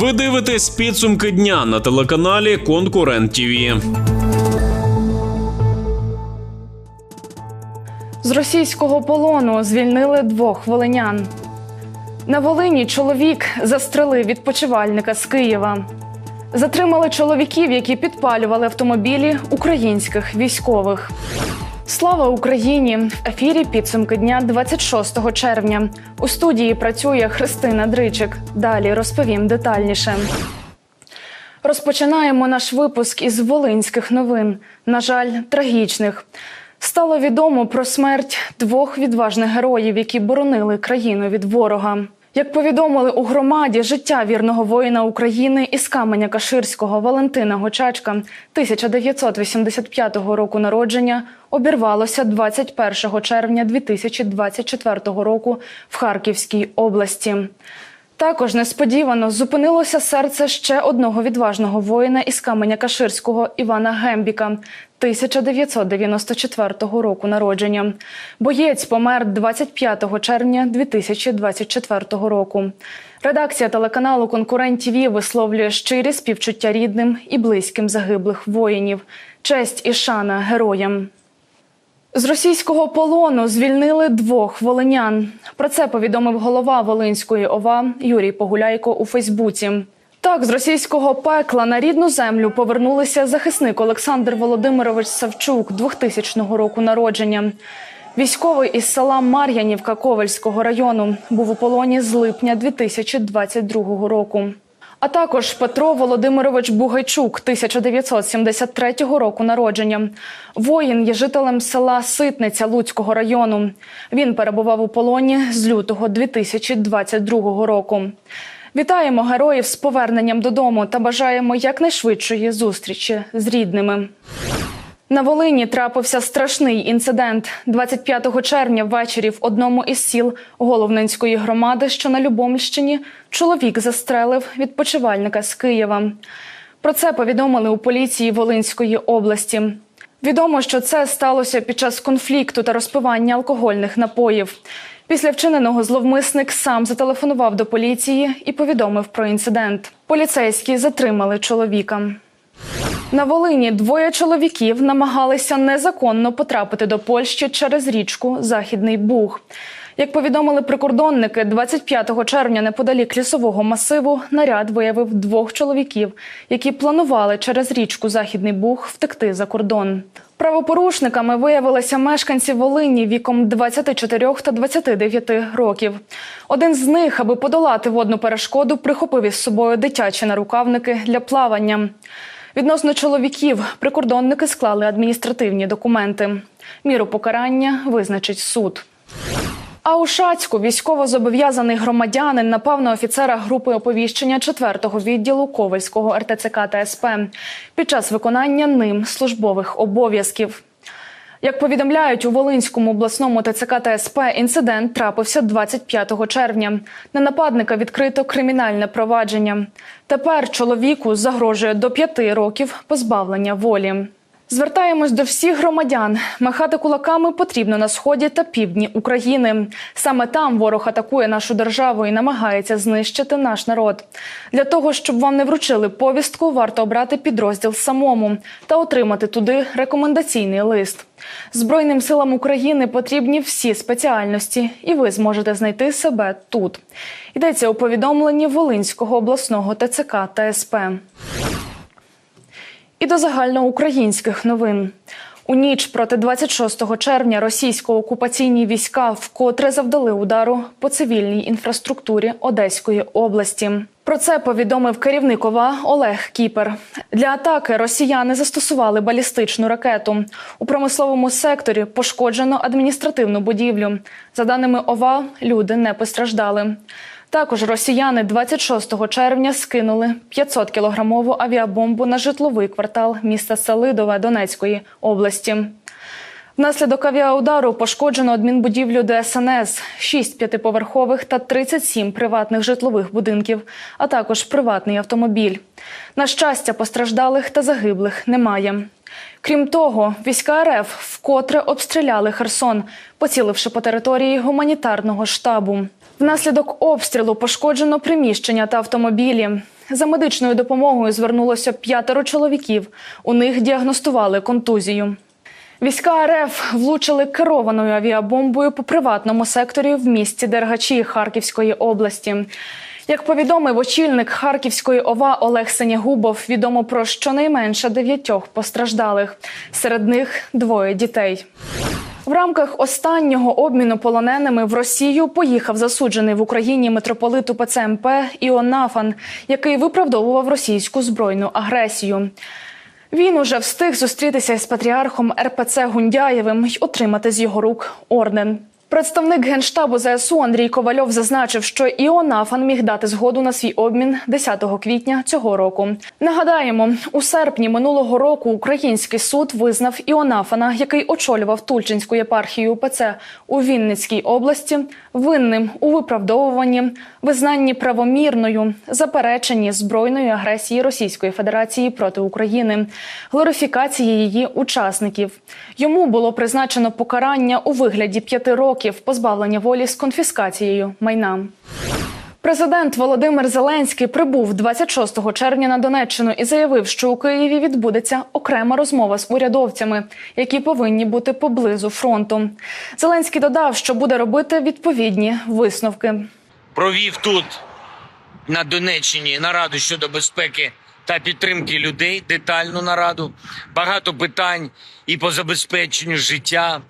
Ви дивитесь підсумки дня на телеканалі Конкурент ТІВІ. З російського полону звільнили двох волинян. На Волині чоловік застрелив відпочивальника з Києва. Затримали чоловіків, які підпалювали автомобілі українських військових. Слава Україні! В ефірі підсумки дня 26 червня. У студії працює Христина Дричик. Далі розповім детальніше. Розпочинаємо наш випуск із волинських новин. На жаль, трагічних. Стало відомо про смерть двох відважних героїв, які боронили країну від ворога. Як повідомили у громаді, життя вірного воїна України із каменя Каширського Валентина Гочачка 1985 року народження обірвалося 21 червня 2024 року в Харківській області. Також несподівано зупинилося серце ще одного відважного воїна із каменя Каширського Івана Гембіка 1994 року народження. Боєць помер 25 червня 2024 року. Редакція телеканалу Конкурент ТІВІ висловлює щирі співчуття рідним і близьким загиблих воїнів. Честь і шана героям. З російського полону звільнили двох волинян. Про це повідомив голова Волинської ОВА Юрій Погуляйко у Фейсбуці. Так, з російського пекла на рідну землю повернулися захисник Олександр Володимирович Савчук 2000 року народження. Військовий із села Мар'янівка Ковальського району був у полоні з липня 2022 року. А також Петро Володимирович Бугайчук 1973 року народження. Воїн є жителем села Ситниця Луцького району. Він перебував у полоні з лютого 2022 року. Вітаємо героїв з поверненням додому та бажаємо якнайшвидшої зустрічі з рідними. На Волині трапився страшний інцидент. 25 червня ввечері в одному із сіл Головненської громади, що на Любомльщині, чоловік застрелив відпочивальника з Києва. Про це повідомили у поліції Волинської області. Відомо, що це сталося під час конфлікту та розпивання алкогольних напоїв. Після вчиненого зловмисник сам зателефонував до поліції і повідомив про інцидент. Поліцейські затримали чоловіка. На Волині двоє чоловіків намагалися незаконно потрапити до Польщі через річку Західний Буг. Як повідомили прикордонники, 25 червня неподалік лісового масиву наряд виявив двох чоловіків, які планували через річку Західний Буг втекти за кордон. Правопорушниками виявилися мешканці Волині віком 24 та 29 років. Один з них, аби подолати водну перешкоду, прихопив із собою дитячі нарукавники для плавання. Відносно чоловіків прикордонники склали адміністративні документи. Міру покарання визначить суд. А у Шацьку військовозобов'язаний громадянин напав на офіцера групи оповіщення 4-го відділу Ковальського РТЦК та СП під час виконання ним службових обов'язків. Як повідомляють у Волинському обласному ТЦК та СП, інцидент трапився 25 червня. На нападника відкрито кримінальне провадження. Тепер чоловіку загрожує до п'яти років позбавлення волі. Звертаємось до всіх громадян. Махати кулаками потрібно на сході та півдні України. Саме там ворог атакує нашу державу і намагається знищити наш народ. Для того щоб вам не вручили повістку, варто обрати підрозділ самому та отримати туди рекомендаційний лист. Збройним силам України потрібні всі спеціальності, і ви зможете знайти себе тут. Йдеться у повідомленні Волинського обласного ТЦК та СП. І до загальноукраїнських новин. У ніч проти 26 червня російсько-окупаційні війська вкотре завдали удару по цивільній інфраструктурі Одеської області. Про це повідомив керівник ОВА Олег Кіпер. Для атаки росіяни застосували балістичну ракету. У промисловому секторі пошкоджено адміністративну будівлю. За даними ОВА, люди не постраждали. Також росіяни 26 червня скинули 500-кілограмову авіабомбу на житловий квартал міста Селидове Донецької області. Внаслідок авіаудару пошкоджено адмінбудівлю ДСНС, 6 п'ятиповерхових та 37 приватних житлових будинків, а також приватний автомобіль. На щастя, постраждалих та загиблих немає. Крім того, війська РФ вкотре обстріляли Херсон, поціливши по території гуманітарного штабу. Внаслідок обстрілу пошкоджено приміщення та автомобілі. За медичною допомогою звернулося п'ятеро чоловіків. У них діагностували контузію. Війська РФ влучили керованою авіабомбою по приватному секторі в місті Дергачі Харківської області. Як повідомив очільник Харківської ОВА Олег Сенягубов, відомо про щонайменше дев'ятьох постраждалих. Серед них двоє дітей. В рамках останнього обміну полоненими в Росію поїхав засуджений в Україні митрополит УПЦ МП Іон який виправдовував російську збройну агресію. Він уже встиг зустрітися з патріархом РПЦ Гундяєвим й отримати з його рук орден. Представник генштабу ЗСУ Андрій Ковальов зазначив, що Іонафан міг дати згоду на свій обмін 10 квітня цього року. Нагадаємо, у серпні минулого року український суд визнав Іонафана, який очолював Тульчинську єпархію УПЦ у Вінницькій області, винним у виправдовуванні, визнанні правомірною, запереченні збройної агресії Російської Федерації проти України, глорифікації її учасників. Йому було призначено покарання у вигляді п'яти років позбавлення волі з конфіскацією майна. Президент Володимир Зеленський прибув 26 червня на Донеччину і заявив, що у Києві відбудеться окрема розмова з урядовцями, які повинні бути поблизу фронту. Зеленський додав, що буде робити відповідні висновки. провів тут на Донеччині нараду щодо безпеки та підтримки людей, детальну нараду. Багато питань і по забезпеченню життя.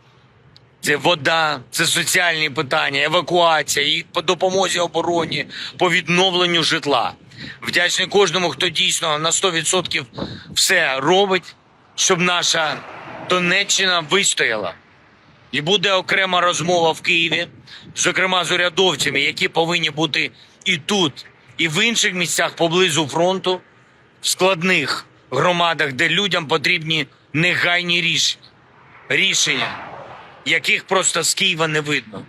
Це вода, це соціальні питання, евакуація, і по допомозі обороні, по відновленню житла. Вдячний кожному, хто дійсно на 100% все робить, щоб наша Донеччина вистояла. І буде окрема розмова в Києві, зокрема з урядовцями, які повинні бути і тут, і в інших місцях поблизу фронту, в складних громадах, де людям потрібні негайні рішення, рішення, яких просто з Києва не видно.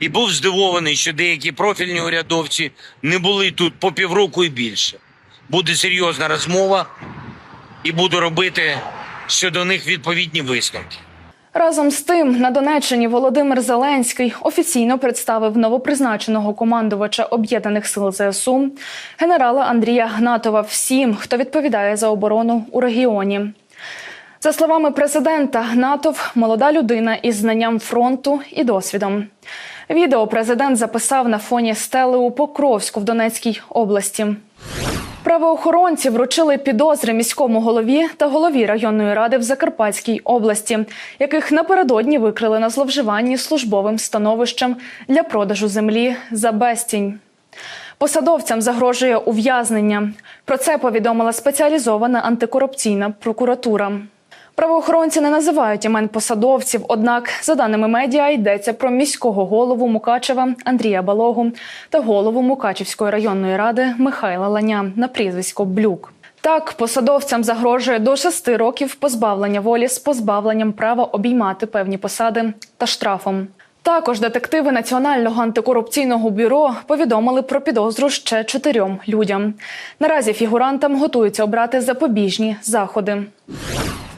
І був здивований, що деякі профільні урядовці не були тут по півроку і більше. Буде серйозна розмова, і буду робити щодо них відповідні висновки. Разом з тим, на Донеччині Володимир Зеленський офіційно представив новопризначеного командувача об'єднаних сил ЗСУ генерала Андрія Гнатова всім, хто відповідає за оборону у регіоні. За словами президента, Гнатов молода людина із знанням фронту і досвідом. Відео президент записав на фоні стели у Покровську в Донецькій області. Правоохоронці вручили підозри міському голові та голові районної ради в Закарпатській області, яких напередодні викрили на зловживанні службовим становищем для продажу землі за безцінь. Посадовцям загрожує ув'язнення. Про це повідомила спеціалізована антикорупційна прокуратура. Правоохоронці не називають імен посадовців, однак, за даними медіа, йдеться про міського голову Мукачева Андрія Балогу та голову Мукачівської районної ради Михайла Ланя на прізвисько Блюк. Так, посадовцям загрожує до шести років позбавлення волі з позбавленням права обіймати певні посади та штрафом. Також детективи Національного антикорупційного бюро повідомили про підозру ще чотирьом людям. Наразі фігурантам готуються обрати запобіжні заходи.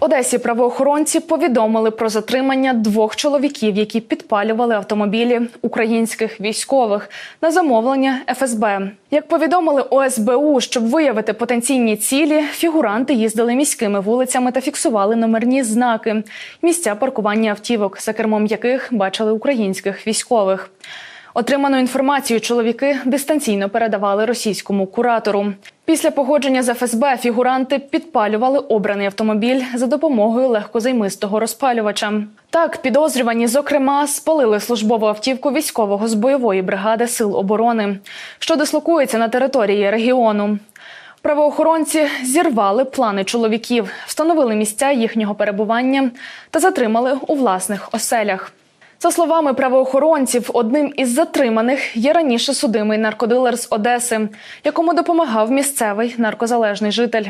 Одесі правоохоронці повідомили про затримання двох чоловіків, які підпалювали автомобілі українських військових на замовлення ФСБ. Як повідомили ОСБУ, щоб виявити потенційні цілі, фігуранти їздили міськими вулицями та фіксували номерні знаки, місця паркування автівок, за кермом яких бачили українських військових. Отриману інформацію чоловіки дистанційно передавали російському куратору. Після погодження з ФСБ фігуранти підпалювали обраний автомобіль за допомогою легкозаймистого розпалювача. Так, підозрювані, зокрема, спалили службову автівку військового з бойової бригади сил оборони, що дислокується на території регіону. Правоохоронці зірвали плани чоловіків, встановили місця їхнього перебування та затримали у власних оселях. За словами правоохоронців, одним із затриманих є раніше судимий наркодилер з Одеси, якому допомагав місцевий наркозалежний житель.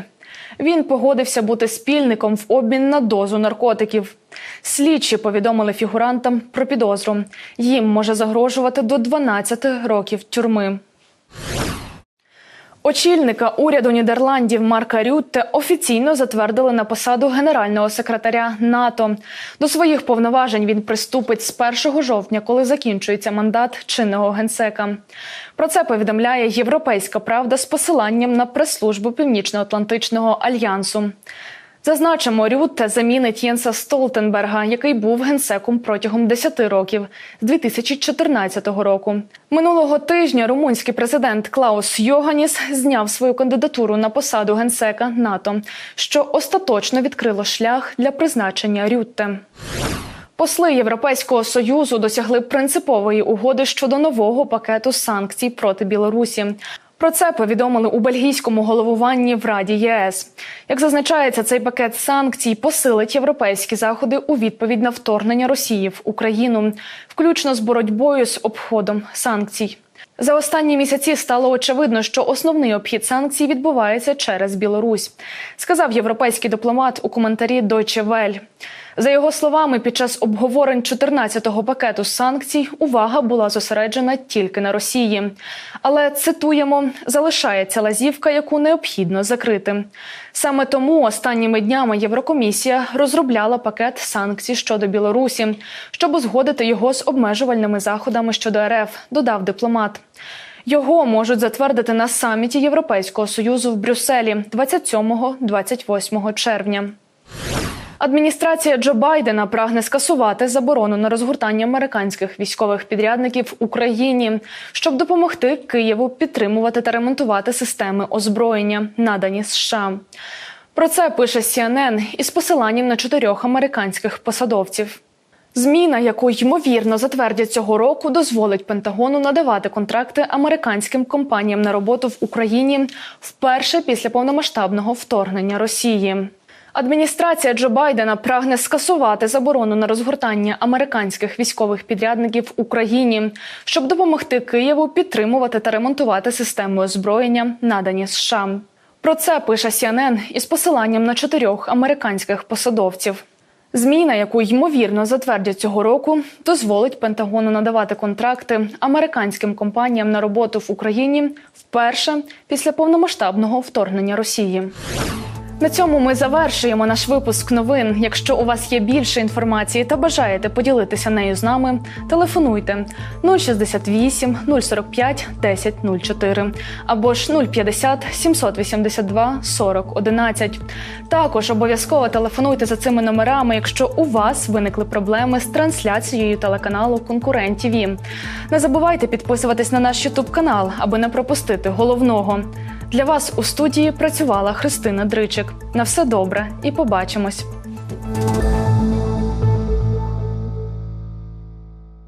Він погодився бути спільником в обмін на дозу наркотиків. Слідчі повідомили фігурантам про підозру. Їм може загрожувати до 12 років тюрми. Очільника уряду Нідерландів Марка Рютте офіційно затвердили на посаду генерального секретаря НАТО. До своїх повноважень він приступить з 1 жовтня, коли закінчується мандат чинного генсека. Про це повідомляє Європейська Правда з посиланням на прес-службу Північно-Атлантичного альянсу. Зазначимо, Рютте замінить Єнса Столтенберга, який був генсеком протягом 10 років з 2014 року. Минулого тижня румунський президент Клаус Йоганіс зняв свою кандидатуру на посаду генсека НАТО, що остаточно відкрило шлях для призначення Рютте. Посли Європейського союзу досягли принципової угоди щодо нового пакету санкцій проти Білорусі. Про це повідомили у бельгійському головуванні в Раді ЄС. Як зазначається, цей пакет санкцій посилить європейські заходи у відповідь на вторгнення Росії в Україну, включно з боротьбою з обходом санкцій. За останні місяці стало очевидно, що основний обхід санкцій відбувається через Білорусь, сказав європейський дипломат у коментарі Deutsche Welle. За його словами, під час обговорень 14-го пакету санкцій увага була зосереджена тільки на Росії. Але цитуємо, залишається лазівка, яку необхідно закрити. Саме тому останніми днями Єврокомісія розробляла пакет санкцій щодо Білорусі, щоб узгодити його з обмежувальними заходами щодо РФ, додав дипломат. Його можуть затвердити на саміті Європейського союзу в Брюсселі 27-28 червня. Адміністрація Джо Байдена прагне скасувати заборону на розгортання американських військових підрядників в Україні, щоб допомогти Києву підтримувати та ремонтувати системи озброєння, надані США. Про це пише CNN із посиланням на чотирьох американських посадовців. Зміна, яку ймовірно затвердять цього року, дозволить Пентагону надавати контракти американським компаніям на роботу в Україні вперше після повномасштабного вторгнення Росії. Адміністрація Джо Байдена прагне скасувати заборону на розгортання американських військових підрядників в Україні, щоб допомогти Києву підтримувати та ремонтувати системи озброєння, надані США. Про це пише CNN із посиланням на чотирьох американських посадовців. Зміна, яку ймовірно затвердять цього року, дозволить Пентагону надавати контракти американським компаніям на роботу в Україні вперше після повномасштабного вторгнення Росії. На цьому ми завершуємо наш випуск новин. Якщо у вас є більше інформації та бажаєте поділитися нею з нами, телефонуйте 068 045 10 04 або ж 050 782 40 11. Також обов'язково телефонуйте за цими номерами, якщо у вас виникли проблеми з трансляцією телеканалу Конкурент ТВ. Не забувайте підписуватись на наш Ютуб канал, аби не пропустити головного. Для вас у студії працювала Христина Дричик. На все добре і побачимось.